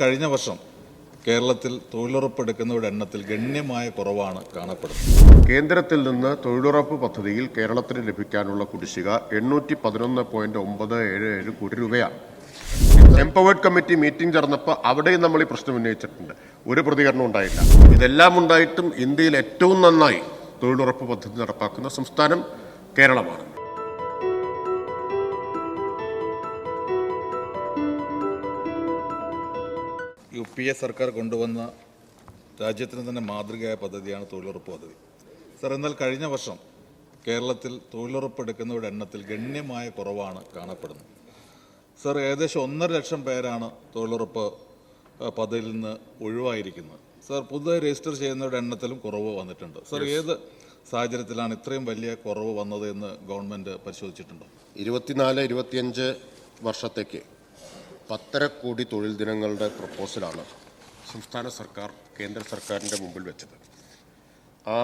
കഴിഞ്ഞ വർഷം കേരളത്തിൽ തൊഴിലുറപ്പ് എടുക്കുന്നവരുടെ എണ്ണത്തിൽ ഗണ്യമായ കുറവാണ് കാണപ്പെടുന്നത്. കേന്ദ്രത്തിൽ നിന്ന് തൊഴിലുറപ്പ് പദ്ധതിയിൽ കേരളത്തിന് ലഭിക്കാനുള്ള കുടിശ്ശിക എണ്ണൂറ്റി പതിനൊന്ന് പോയിന്റ് ഒമ്പത് ഏഴ് ഏഴ് കോടി രൂപയാണ്. എംപവേർഡ് കമ്മിറ്റി മീറ്റിംഗ് ചേർന്നപ്പോൾ അവിടെയും നമ്മൾ ഈ പ്രശ്നം ഉന്നയിച്ചിട്ടുണ്ട്. ഒരു പ്രതികരണം ഉണ്ടായില്ല. ഇതെല്ലാം ഉണ്ടായിട്ടും ഇന്ത്യയിൽ ഏറ്റവും നന്നായി തൊഴിലുറപ്പ് പദ്ധതി നടപ്പാക്കുന്ന സംസ്ഥാനം കേരളമാണ്. യു പി എ സർക്കാർ കൊണ്ടുവന്ന രാജ്യത്തിന് തന്നെ മാതൃകയായ പദ്ധതിയാണ് തൊഴിലുറപ്പ് പദ്ധതി. സർ എന്നാൽ കഴിഞ്ഞ വർഷം കേരളത്തിൽ തൊഴിലുറപ്പ് എടുക്കുന്നവരുടെ എണ്ണത്തിൽ ഗണ്യമായ കുറവാണ് കാണപ്പെടുന്നത്. സർ ഏകദേശം ഒന്നര ലക്ഷം പേരാണ് തൊഴിലുറപ്പ് പദ്ധതിയിൽ നിന്ന് ഒഴിവായിരിക്കുന്നത്. സർ പുതുതായി രജിസ്റ്റർ ചെയ്യുന്നവരുടെ എണ്ണത്തിലും കുറവ് വന്നിട്ടുണ്ട്. സർ ഏത് സാഹചര്യത്തിലാണ് ഇത്രയും വലിയ കുറവ് വന്നത് എന്ന് ഗവൺമെന്റ് പരിശോധിച്ചിട്ടുണ്ടോ? ഇരുപത്തിനാല് ഇരുപത്തിയഞ്ച് വർഷത്തേക്ക് പത്തര കോടി തൊഴിൽ ദിനങ്ങളുടെ പ്രപ്പോസലാണ് സംസ്ഥാന സർക്കാർ കേന്ദ്ര സർക്കാരിന്റെ മുമ്പിൽ വെച്ചത്. ആ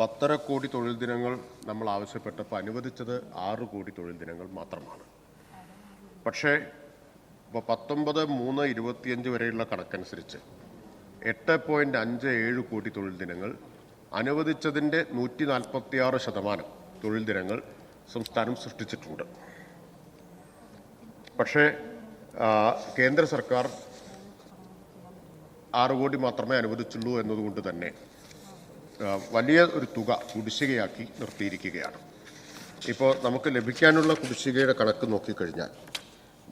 പത്തര കോടി തൊഴിൽ ദിനങ്ങൾ നമ്മൾ ആവശ്യപ്പെട്ടപ്പോൾ അനുവദിച്ചത് ആറ് കോടി തൊഴിൽ ദിനങ്ങൾ മാത്രമാണ്. പക്ഷേ ഇപ്പോൾ പത്തൊമ്പത് മൂന്ന് ഇരുപത്തിയഞ്ച് വരെയുള്ള കണക്കനുസരിച്ച് എട്ട് പോയിന്റ് അഞ്ച് ഏഴ് കോടി തൊഴിൽ ദിനങ്ങൾ അനുവദിച്ചതിന്റെ നൂറ്റി നാൽപ്പത്തിയാറ് ശതമാനം തൊഴിൽ ദിനങ്ങൾ സംസ്ഥാനം സൃഷ്ടിച്ചിട്ടുണ്ട്. പക്ഷേ കേന്ദ്ര സർക്കാർ ആറ് കോടി മാത്രമേ അനുവദിച്ചുള്ളൂ എന്നതുകൊണ്ട് തന്നെ വലിയ ഒരു തുക കുടിശ്ശികയാക്കി നിർത്തിയിരിക്കുകയാണ്. ഇപ്പോൾ നമുക്ക് ലഭിക്കാനുള്ള കുടിശ്ശികയുടെ കണക്ക് നോക്കിക്കഴിഞ്ഞാൽ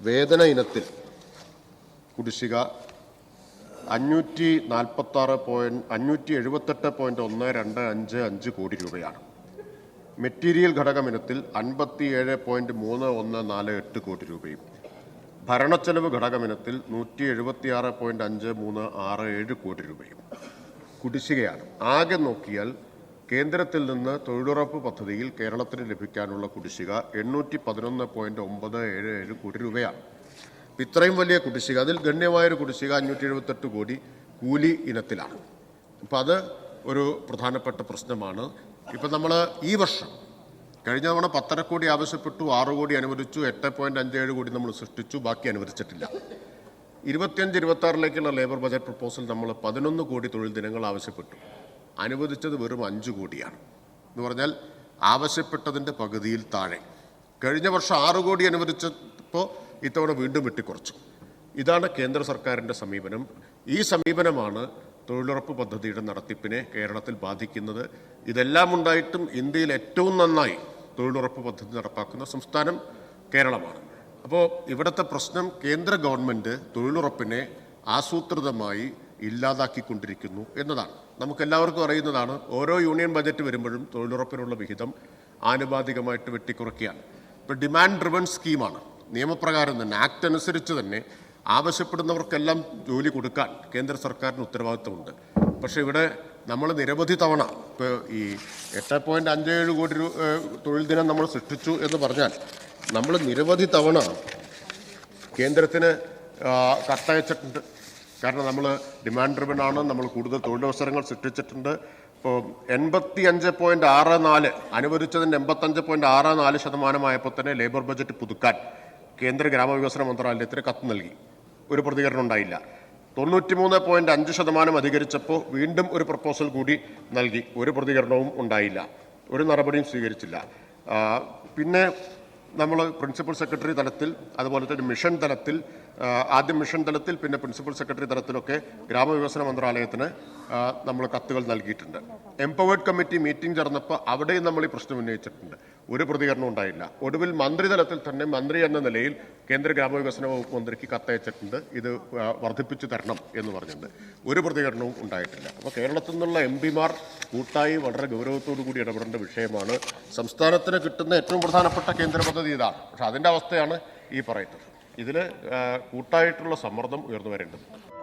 വേതന ഇനത്തിൽ കുടിശ്ശിക അഞ്ഞൂറ്റി നാൽപ്പത്തി ആറ് പോയിന്റ് അഞ്ഞൂറ്റി എഴുപത്തെട്ട് പോയിന്റ് ഒന്ന് രണ്ട് അഞ്ച് അഞ്ച് കോടി രൂപയാണ്. മെറ്റീരിയൽ ഘടകം ഇനത്തിൽ അൻപത്തിയേഴ് പോയിന്റ് മൂന്ന് ഒന്ന് നാല് എട്ട് കോടി രൂപയും. ഭരണച്ചെലവ് ഘടകമിനത്തിൽ നൂറ്റി എഴുപത്തിയാറ് പോയിന്റ് അഞ്ച് മൂന്ന് ആറ് ഏഴ് കോടി രൂപയും കുടിശ്ശികയാണ്. ആകെ നോക്കിയാൽ കേന്ദ്രത്തിൽ നിന്ന് തൊഴിലുറപ്പ് പദ്ധതിയിൽ കേരളത്തിന് ലഭിക്കാനുള്ള കുടിശ്ശിക എണ്ണൂറ്റി പതിനൊന്ന് പോയിന്റ് ഒമ്പത് ഏഴ് ഏഴ് കോടി രൂപയാണ്. ഇത്രയും വലിയ കുടിശ്ശിക അതിൽ ഗണ്യമായൊരു കുടിശ്ശിക അഞ്ഞൂറ്റി എഴുപത്തെട്ട് കോടി കൂലി ഇനത്തിലാണ്. അപ്പം അത് ഒരു പ്രധാനപ്പെട്ട പ്രശ്നമാണ്. ഇപ്പം നമ്മൾ ഈ വർഷം കഴിഞ്ഞ തവണ പത്തര കോടി ആവശ്യപ്പെട്ടു ആറ് കോടി അനുവദിച്ചു എട്ട് പോയിന്റ് അഞ്ച് ഏഴ് കോടി നമ്മൾ സൃഷ്ടിച്ചു ബാക്കി അനുവദിച്ചിട്ടില്ല. ഇരുപത്തിയഞ്ച് ഇരുപത്തി ആറിലേക്കുള്ള ലേബർ ബജറ്റ് പ്രപ്പോസൽ നമ്മൾ പതിനൊന്ന് കോടി തൊഴിൽ ദിനങ്ങൾ ആവശ്യപ്പെട്ടു. അനുവദിച്ചത് വെറും അഞ്ച് കോടിയാണ്. എന്ന് പറഞ്ഞാൽ ആവശ്യപ്പെട്ടതിന്റെ പകുതിയിൽ താഴെ. കഴിഞ്ഞ വർഷം ആറ് കോടി അനുവദിച്ചപ്പോൾ ഇത്തവണ വീണ്ടും വെട്ടിക്കുറച്ചു. ഇതാണ് കേന്ദ്ര സർക്കാരിന്റെ സമീപനം. ഈ സമീപനമാണ് തൊഴിലുറപ്പ് പദ്ധതിയുടെ നടത്തിപ്പിനെ കേരളത്തിൽ ബാധിക്കുന്നത്. ഇതെല്ലാം ഉണ്ടായിട്ടും ഇന്ത്യയിൽ ഏറ്റവും നന്നായി തൊഴിലുറപ്പ് പദ്ധതി നടപ്പാക്കുന്ന സംസ്ഥാനം കേരളമാണ്. അപ്പോൾ ഇവിടുത്തെ പ്രശ്നം കേന്ദ്ര ഗവൺമെന്റ് തൊഴിലുറപ്പിനെ ആസൂത്രിതമായി ഇല്ലാതാക്കിക്കൊണ്ടിരിക്കുന്നു എന്നതാണ്. നമുക്കെല്ലാവർക്കും അറിയുന്നതാണ് ഓരോ യൂണിയൻ ബജറ്റ് വരുമ്പോഴും തൊഴിലുറപ്പിനുള്ള വിഹിതം ആനുപാതികമായിട്ട് വെട്ടിക്കുറയ്ക്കുകയാണ്. ഇപ്പോൾ ഡിമാൻഡ് ഡ്രിവൺ സ്കീമാണ്. നിയമപ്രകാരം തന്നെ ആക്ട് അനുസരിച്ച് തന്നെ ആവശ്യപ്പെടുന്നവർക്കെല്ലാം ജോലി കൊടുക്കാൻ കേന്ദ്ര സർക്കാരിന് ഉത്തരവാദിത്തമുണ്ട്. പക്ഷേ ഇവിടെ നമ്മൾ നിരവധി തവണ ഇപ്പോൾ ഈ എട്ട് പോയിന്റ് അഞ്ച് ഏഴ് കോടി രൂപ തൊഴിൽ ദിനം നമ്മൾ സൃഷ്ടിച്ചു എന്ന് പറഞ്ഞാൽ നമ്മൾ നിരവധി തവണ കേന്ദ്രത്തിന് കത്തയച്ചിട്ടുണ്ട്. കാരണം നമ്മൾ ഡിമാൻഡ് ഡ്രിവൻ ആണ്. നമ്മൾ കൂടുതൽ തൊഴിലവസരങ്ങൾ സൃഷ്ടിച്ചിട്ടുണ്ട്. ഇപ്പോൾ എൺപത്തി അഞ്ച് പോയിന്റ് ആറ് നാല് അനുവദിച്ചതിന്റെ എൺപത്തഞ്ച് പോയിന്റ് ആറ് നാല് ശതമാനമായപ്പോൾ തന്നെ ലേബർ ബജറ്റ് പുതുക്കാൻ കേന്ദ്ര ഗ്രാമവികസന മന്ത്രാലയത്തിന് കത്ത് നൽകി. ഒരു പ്രതികരണം ഉണ്ടായില്ല. തൊണ്ണൂറ്റിമൂന്ന് പോയിന്റ് അഞ്ച് ശതമാനം അധികരിച്ചപ്പോൾ വീണ്ടും ഒരു പ്രപ്പോസൽ കൂടി നൽകി. ഒരു പ്രതികരണവും ഉണ്ടായില്ല. ഒരു നടപടിയും സ്വീകരിച്ചില്ല. പിന്നെ നമ്മൾ പ്രിൻസിപ്പൽ സെക്രട്ടറി തലത്തിൽ അതുപോലെ തന്നെ മിഷൻ തലത്തിൽ ആദ്യം മിഷൻ തലത്തിൽ പിന്നെ പ്രിൻസിപ്പൽ സെക്രട്ടറി തലത്തിലൊക്കെ ഗ്രാമവികസന മന്ത്രാലയത്തിന് നമ്മൾ കത്തുകൾ നൽകിയിട്ടുണ്ട്. എംപവേർഡ് കമ്മിറ്റി മീറ്റിംഗ് ചേർന്നപ്പോൾ അവിടെയും നമ്മൾ ഈ പ്രശ്നം ഉന്നയിച്ചിട്ടുണ്ട്. ഒരു പ്രതികരണം ഉണ്ടായില്ല. ഒടുവിൽ മന്ത്രിതലത്തിൽ തന്നെ മന്ത്രി എന്ന നിലയിൽ കേന്ദ്ര ഗ്രാമവികസന വകുപ്പ് മന്ത്രിക്ക് കത്തയച്ചിട്ടുണ്ട്. ഇത് വർദ്ധിപ്പിച്ചു തരണം എന്ന് പറഞ്ഞിട്ടുണ്ട്. ഒരു പ്രതികരണവും ഉണ്ടായിട്ടില്ല. അപ്പോൾ കേരളത്തിൽ നിന്നുള്ള എം പിമാർ കൂട്ടായി വളരെ ഗൗരവത്തോടു കൂടി ഇടപെടേണ്ട വിഷയമാണ്. സംസ്ഥാനത്തിന് കിട്ടുന്ന ഏറ്റവും പ്രധാനപ്പെട്ട കേന്ദ്ര പദ്ധതി ഇതാണ്. പക്ഷെ അതിന്റെ അവസ്ഥയാണ് ഈ പറയുന്നത്. ഇതിൽ കൂട്ടായിട്ടുള്ള സമ്മർദ്ദം ഉയർന്നു വരേണ്ടതുണ്ട്.